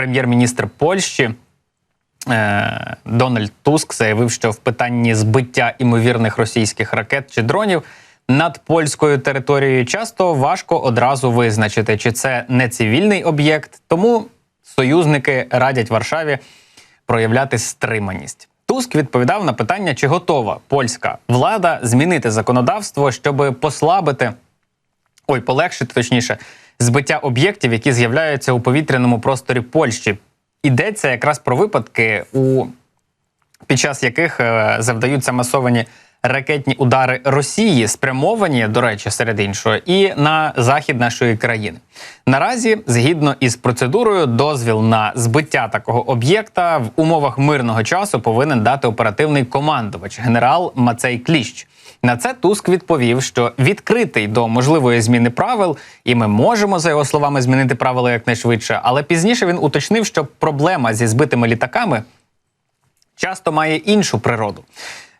прем'єр-міністр Польщі е, Дональд Туск заявив, що в питанні збиття імовірних російських ракет чи дронів над польською територією часто важко одразу визначити, чи це не цивільний об'єкт, тому союзники радять Варшаві проявляти стриманість. Туск відповідав на питання, чи готова польська влада змінити законодавство, щоб послабити ой, полегшити точніше збиття об'єктів, які з'являються у повітряному просторі Польщі. Ідеться якраз про випадки, у під час яких е, завдаються масовані ракетні удари Росії, спрямовані, до речі, серед іншого, і на захід нашої країни. Наразі, згідно із процедурою, дозвіл на збиття такого об'єкта в умовах мирного часу повинен дати оперативний командувач генерал Мацей Кліщ. На це Туск відповів, що відкритий до можливої зміни правил, і ми можемо, за його словами, змінити правила якнайшвидше. Але пізніше він уточнив, що проблема зі збитими літаками часто має іншу природу.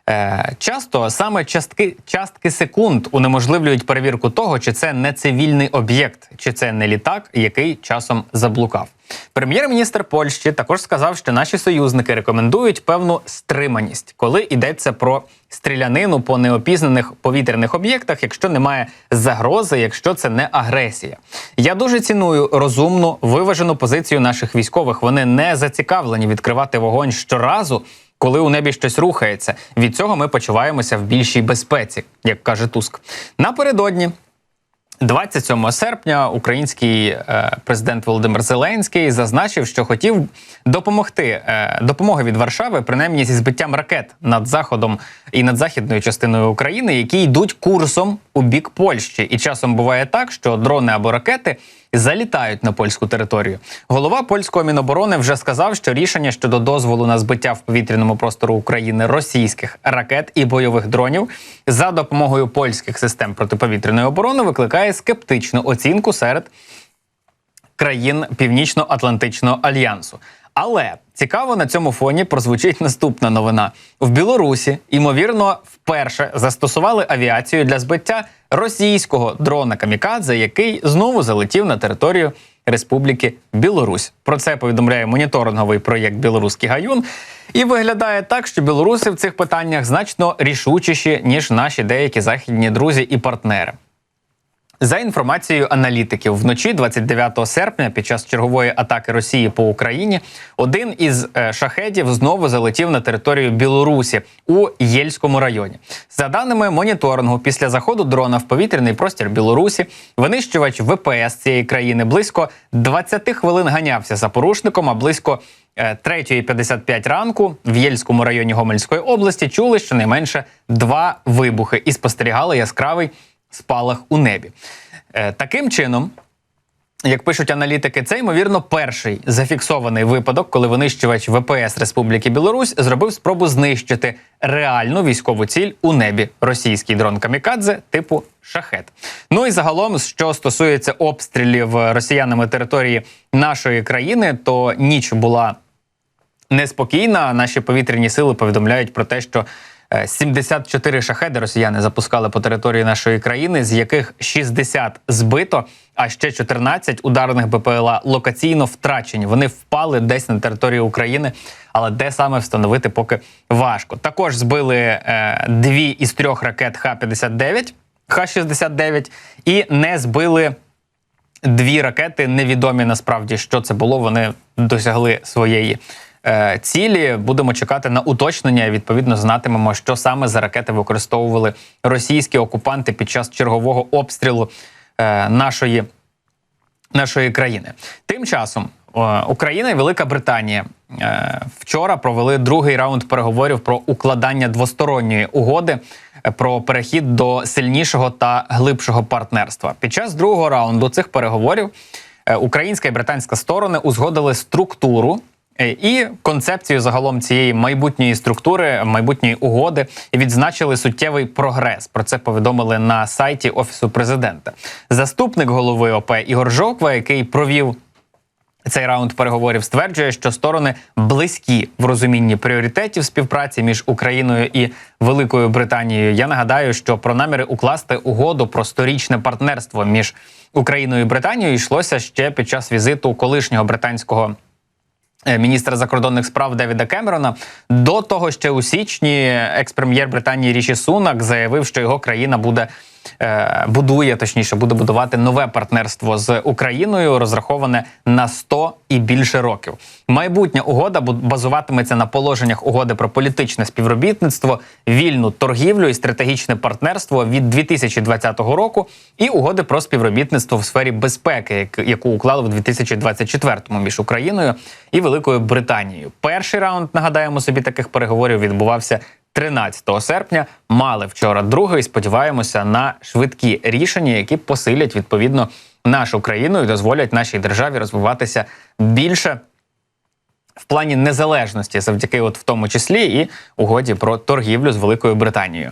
Е, часто саме частки, частки секунд унеможливлюють перевірку того, чи це не цивільний об'єкт, чи це не літак, який часом заблукав. Прем'єр-міністр Польщі також сказав, що наші союзники рекомендують певну стриманість, коли йдеться про стрілянину по неопізнаних повітряних об'єктах, якщо немає загрози, якщо це не агресія. Я дуже ціную розумну виважену позицію наших військових. Вони не зацікавлені відкривати вогонь щоразу, коли у небі щось рухається. Від цього ми почуваємося в більшій безпеці, як каже Туск. Напередодні 27 серпня український е, президент Володимир Зеленський зазначив, що хотів допомогти е, допомоги від Варшави, принаймні зі збиттям ракет над заходом і над західною частиною України, які йдуть курсом у бік Польщі. І часом буває так, що дрони або ракети залітають на польську територію. Голова польського міноборони вже сказав, що рішення щодо дозволу на збиття в повітряному простору України російських ракет і бойових дронів за допомогою польських систем протиповітряної оборони викликає скептичну оцінку серед країн Північно-Атлантичного альянсу. Але цікаво на цьому фоні прозвучить наступна новина: в Білорусі ймовірно вперше застосували авіацію для збиття російського дрона Камікадзе, який знову залетів на територію Республіки Білорусь. Про це повідомляє моніторинговий проєкт Білоруський гаюн. І виглядає так, що білоруси в цих питаннях значно рішучіші ніж наші деякі західні друзі і партнери. За інформацією аналітиків, вночі 29 серпня, під час чергової атаки Росії по Україні, один із е, шахедів знову залетів на територію Білорусі у Єльському районі. За даними моніторингу, після заходу дрона в повітряний простір Білорусі, винищувач ВПС цієї країни близько 20 хвилин ганявся за порушником, а близько 3.55 ранку в Єльському районі Гомельської області чули щонайменше два вибухи і спостерігали яскравий спалах у небі. Е, таким чином. Як пишуть аналітики, це ймовірно перший зафіксований випадок, коли винищувач ВПС Республіки Білорусь зробив спробу знищити реальну військову ціль у небі російський дрон Камікадзе типу шахет. Ну і загалом, що стосується обстрілів росіянами території нашої країни, то ніч була неспокійна. Наші повітряні сили повідомляють про те, що 74 шахеди росіяни запускали по території нашої країни, з яких 60 збито, а ще 14 ударних БПЛА локаційно втрачені. Вони впали десь на території України, але де саме встановити поки важко. Також збили е, дві із трьох ракет Х-59, Х-69 і не збили. Дві ракети невідомі насправді, що це було. Вони досягли своєї Е, цілі. Будемо чекати на уточнення. Відповідно, знатимемо, що саме за ракети використовували російські окупанти під час чергового обстрілу е, нашої, нашої країни. Тим часом. Україна і Велика Британія е, вчора провели другий раунд переговорів про укладання двосторонньої угоди про перехід до сильнішого та глибшого партнерства. Під час другого раунду цих переговорів українська і британська сторони узгодили структуру Е, і концепцію загалом цієї майбутньої структури, майбутньої угоди відзначили суттєвий прогрес. Про це повідомили на сайті офісу президента. Заступник голови ОП Ігор Жоква, який провів. Цей раунд переговорів стверджує, що сторони близькі в розумінні пріоритетів співпраці між Україною і Великою Британією. Я нагадаю, що про наміри укласти угоду про сторічне партнерство між Україною і Британією йшлося ще під час візиту колишнього британського міністра закордонних справ Девіда Кемерона. До того ще у січні екс-прем'єр Британії Ріші Сунак заявив, що його країна буде. Е, Будує точніше, буде будувати нове партнерство з Україною, розраховане на 100 і більше років. Майбутня угода базуватиметься на положеннях угоди про політичне співробітництво, вільну торгівлю і стратегічне партнерство від 2020 року, і угоди про співробітництво в сфері безпеки, як- яку уклали в 2024 між Україною і Великою Британією. Перший раунд нагадаємо собі таких переговорів відбувався 13 серпня. Мали вчора другий. Сподіваємося на швидкі рішення, які посилять відповідно нашу країну і дозволять нашій державі розвиватися більше в плані незалежності, завдяки, от в тому числі, і угоді про торгівлю з Великою Британією.